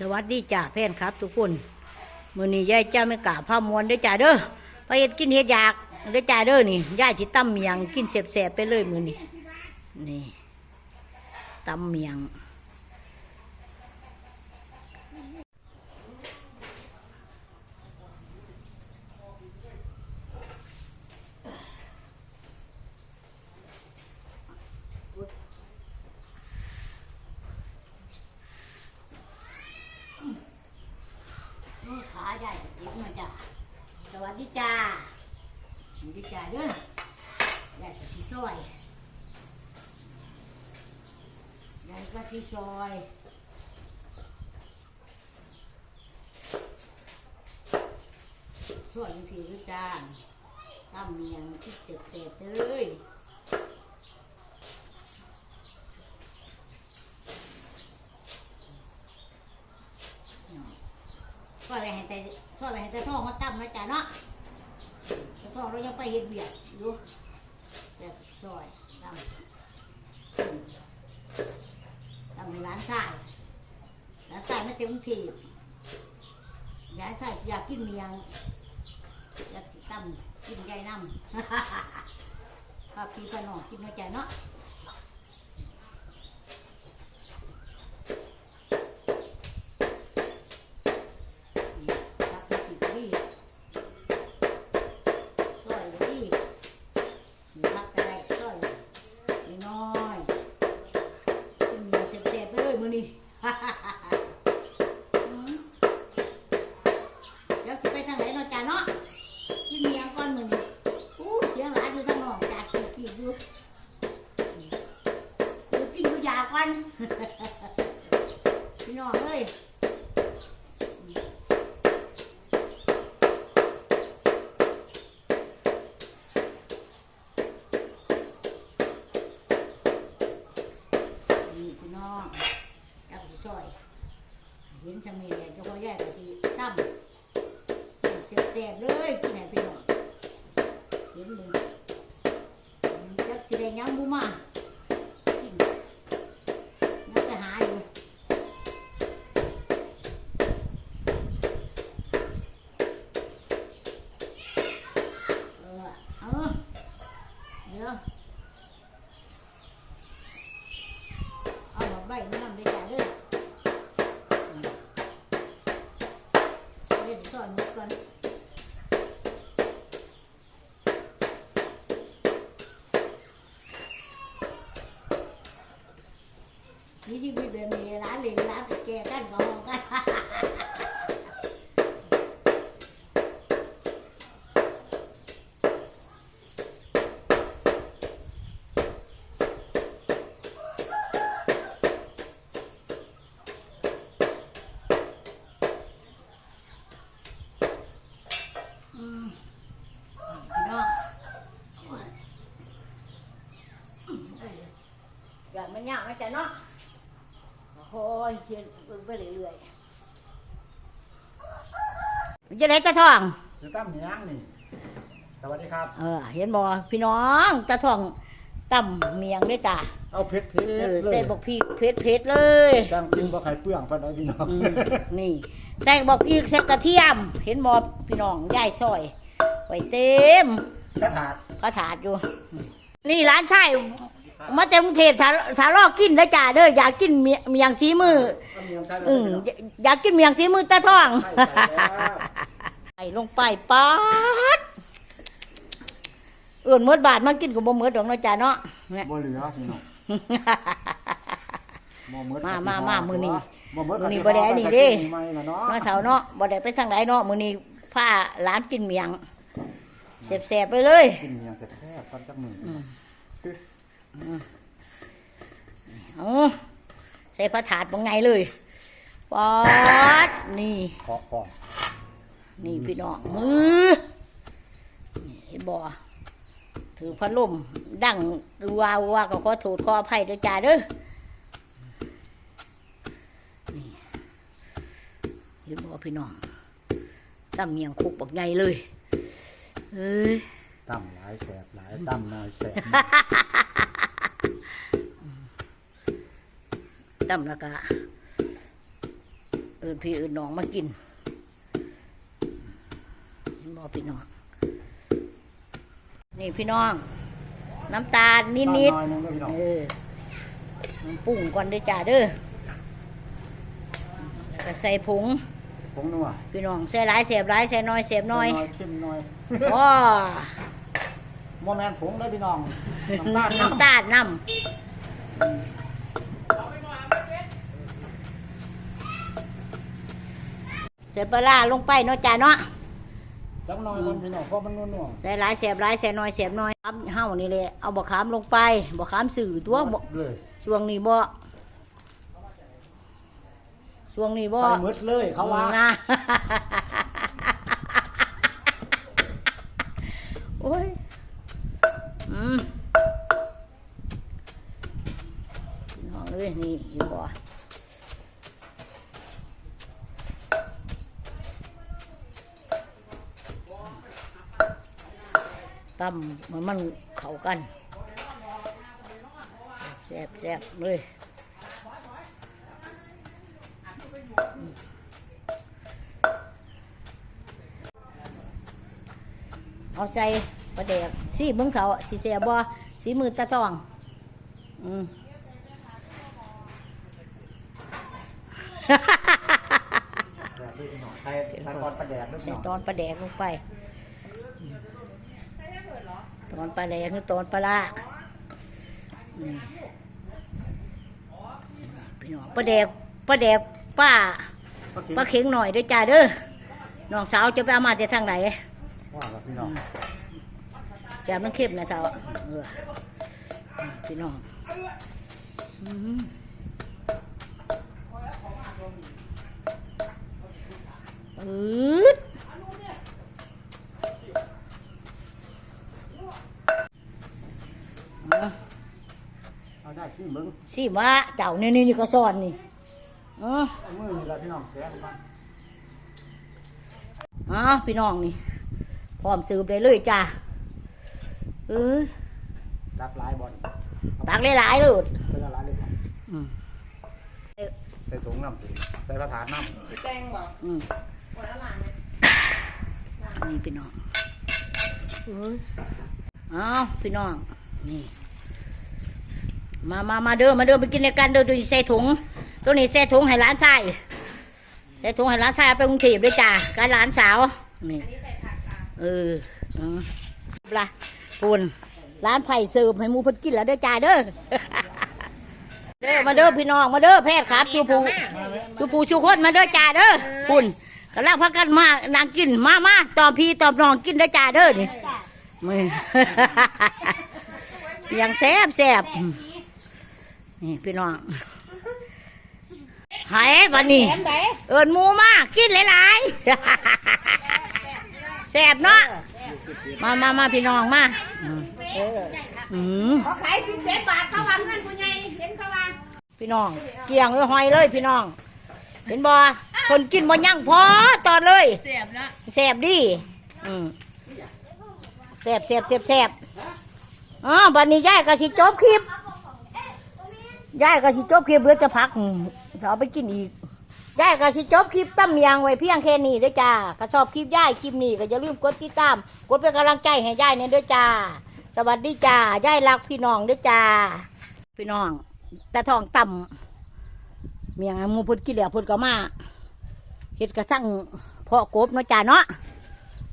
สวัสดีจ่าเพื่อนครับ ทุกคนมื่อนี้ยายเจ้าไม่กล้าผ้ามวนเด้อจ่าเด้อไปเห็ดกินเห็ดอยากเด้อจ่าเด้อนี่ยายจิตำเมียงกินเสบๆไปเลยมือนี้นี่ตำเมียง ขาใหญ่เด็กมาจ้ะสวัสดีจ้าสวัสดีจ้าเด้อใหญ่กับที่ ซอยใหญ่กับที่ซอยซอยยังทีด้วยจ้าตั้มเมียงที่เสร็จๆเลยซอยไปให้แต่ซอยไปให้แต่ท้องมาตั้มนะจ้าเนาะแต่ท้องเรายังไปเห็ดเบียดอยู่ ซอยตั้มตั้มให้ร้านชายร้านชายไม่เต็มทีร้านชายอยากกินเมียงอยากตั้มกินใหญ่น้ำพาพี่พาน้องกินนะจ้าเนาะ รับผิดชอบดีช่วยดีมีพักอะไรช่วยน้อยๆกินเมียเจ็บๆไปเลยมือนี้ อืมเดี๋ยวจะไปทางไหนเนาะจ้าเนาะกินเมียก่อนมือนี้อู้เสียงหลานอยู่ทางนอกจัดกีกีอยู่อยู่กินอยู่ยานพี่น้องเอ้ยนี่พี่น้องจับสิซอยเห็นจะมีเลยเจ้าพ่อแย่กับที่ตั้มเสียบเสียบเลยที่ไหนพี่น้องเห็นเลยจับสิได้ยังบูมา นี่ที่มีแบบนี้ร้านเหลนร้านแกกันก็มองกันอืมพี่น้องอย่ามันยากนะจ๊ะเนาะโอ้ยเชียนไปเรื่อยๆจะได้ตาทอง จะตั้มเมียงนี่ สวัสดีครับ เออ เห็นบ่พี่น้องตาทองตั้มเมียงด้วยจ้ะเอาเผ็ดเผ็ดเออเลใส่ยบอกพี่เพชรเพชรเลยจังกินบ่ไข่เปลืองปานใดพี่น้องอืมนี่ใส่บอกพี่ใส่กระเทียม เห็นบ่พี่น้องย่ายซอยไว้เต็มกระถาดพระถาดอยู่ นี่ร้านชาย มาจากกรุงเทพถ้าถ้าลอกกินนะจ่าเด้ออยากกินเมียเมียงสีมือเอาเมียงใส่อืเลยมพี่น้องอยากกินเมียงสีมือตาท่องใส่ใส่แล้วใส่ลงไปป๊าดเอื่นเมื่อบาทมากินกับบ่เมื่อดอกเนาะจ่าเนาะเนี่ยบ่เหลือพี่น้องบ่หดมามามามื้อนี้บ่หมดมื้อนี้ก็บ่ได้อันนี้เด้ไม่ละเนาะเนาะเฒ่าเนาะบ่ได้ไปทางไหนเนาะมื้อนี้พาร้านกินเมียงแซ่บๆไปเลยกินเมียงแซ่บๆกันจักมื้อ อเอาใส่พระถาดบางไงเลยป๊าดนี่ขอก่อนนี่พี่น้องมือนี่เห็นบ่ถือพัดลมดังวาวว่าก็ขอโทษขออภัยด้วยจ้าเด้อนี่เห็นบ่พี่น้องตำเมียงคุกบักใหญ่เลยเอ้ยตั้มหลายแสบหลายตั้มน้อยแสบ ตำแล้วก็เออื่นพี่อื่นน้องมากินเห็นบ่พี่น้อง นี่พี่น้อง น้ำตาลนิดน้อยนึงเด้อพี่น้องๆเออน้ำปรุงก่อนเด้อจ้าเด้อแล้วก็ใส่ผงผงนัวพี่น้องใส่หลายเสียบหลายใส่น้อยเสียบน้อยเข้มน้อยว้าบ่แม่นผงเด้อพี่น้อง น้ำตาลน้ำตาลน้ำใส่ปลาร้าลงไปเนาะจ้าเนาะจักหน่อยก่อนพี่น้องเพราะมันนัวใส่หลายเสียบหลายใส่น้อยเสียบน้อยครับเฮานี่แหละเอาบะขามลงไปบะขามสื่อๆตัวบ่เลยช่วงนี้บ่ช่วงนี้บ่ใส่หมดเลยเขาว่า นะ โอ้ยอืมพี่น้องเอ้ยนี่เห็นบ่ ตำมันมันเข้ากันแซ่บแซ่บๆเลยเอาใส่ประเดกสีเบิ้งเขาสีเสียบ่สีมือตะตอง อืมแบบนี้พี่น้องใส่ใส่ก่อนปลาแดดเด้อพี่ใส่น้องตอนปลาแดกลงไปอืม ตอนปลาแดกคือตอนปลาร้าอืมพี่น้องปลาแดกปลาแดกป้าก็กินปลาเข็งหน่อยเด้วยจ้าเด้อน้องสาวจะไปเอามาจากทางไหนว่าแล้วพี่น้องอย่ามันเข้มนะสาวเออพี่น้องอืมอืดเอาได้สิมึงสิว่าเจ้านี่นี่นี่ก็สอนนี่เออเอามือนี่แหละพี่น้องแกะมาอ๋อพี่น้องนี่ พร้อมสืบได้เลยจ้าเออรับหลายบอลตักหลายๆเลยใส่ละหลายเลยครับอืมใส่ถุงน้ำสิใส่กระถางน้แตงบอกอืมหัวละหลานเนี่ยนี่พี่น้องเอ้ยเอาพี่น้องนี่ มามามาเด้อมาเด้อไปกินในกันเด้อดูใส่ถุง ตัวนี้ใส่ถุงให้ร้านชายใส่ถุงให้ร้านชายเอาไปกรุงเทพด้วยจ้าการร้านสาวนี่อันนี้ใส่ผักอะเออปลาปูนร้านไผ่เสิร์ฟให้หมูเพิ่นกินแล้วเด้อจ้าเด้อเด้อมาเด้อพี่น้องมาเด้อแพทย์ครับชูผูชูผูชูคนมาเด้อจ้าเด้อคุณกำลังพักกันมานางกินมามาตอมพี่ตอมน้องกินเด้อจ้าเด้อนี่มือยังแซ่บแซ่บ นี่พี่น้องหายบันนี้แถมไหนเอินหมูมากินหลายๆแซ่บเนาะมามามาพี่น้องมาอืมอืมเขาขายสิบเจ็ดบาทเขาวางเงินผู้ใหญ่เห็นเขาวางพี่น้อง เกี่ยงเลยหอยเลยพี่น้อง เห็นบ่คนกินบ่ยั่งพอตอนเลยเสียบนะแซ่บดีอืมแซ่บแซ่บแซ่บแซ่บอ๋อบัดนี้ยายก็สิจบคลิป ยายก็สิจบคลิปเลือจะพักจะเอาไปกินอีกยายก็สิจบคลิปตั้มยางไว้เพียงแค่นี้เด้วยจ้าก็ชอบคลิปยายคลิปนี้ก็อย่าลืมกดติดตาม กดเป็นกำลังใจให้ยายเนี่ยด้วยจ้า สวัสดีจ้ายายรักพี่น้องด้วยจ้า พี่น้อง แต่ทองต่ำเมียงมูพุดกินเหลียวเพุดก็มาเฮ็ดกระสั่งพาะกบเนาะจ้าเนาะ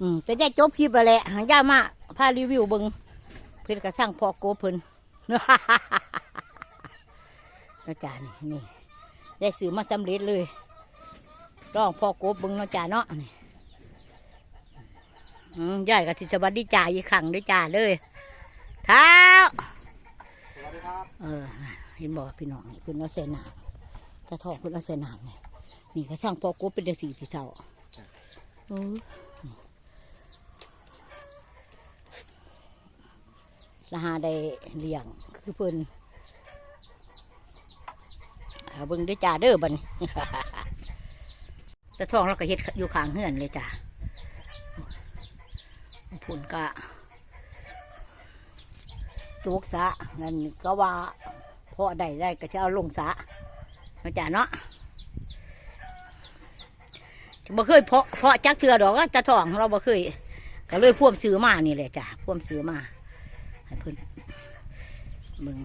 อืมแต่ยายจบคลิปแล้วแหละหางยามาพารีวิวเบิงเพิ่นกระสั่งพอโกบเพิ่น นะจ๊ะนี่นี่ได้ซื้อมาสำเร็จเลยลองพอกบบิงนาะจ้าเนาะนี่อืมยายก็สิสวัสดีจ่าอีกครั้งด้วยจ้าเลยเท้าสวัสดีครับเออเห็นบอกพี่น้องนี่เพิ่นเอาใส่น้ำถ้าทอกเพิ่นเอาใส่น้ำนี่ยนี่ก็สร้างพอกบเป็นสี่สีเท่าโอ้ละหาได้เลี้ยงคือเพิ่น เอาเบิ่งด้วยจ้าเด้อบันแต่ท้องเราก็เฮ็ดอยู่ข้างเฮือนเลยจ้าผุนกะลูกสะงั้นก็ว่าพอได้ได้ก็จะเอาลงสะเนาะจ้าเนาะบ่เคยเพาะเพาะจักเทือดอกจะท้องเราบ่เคยก็เลยพ่วมซื้อมานี่แหละจ้ะพ่วมซื้อมาให้เพิ่นเบิ่ง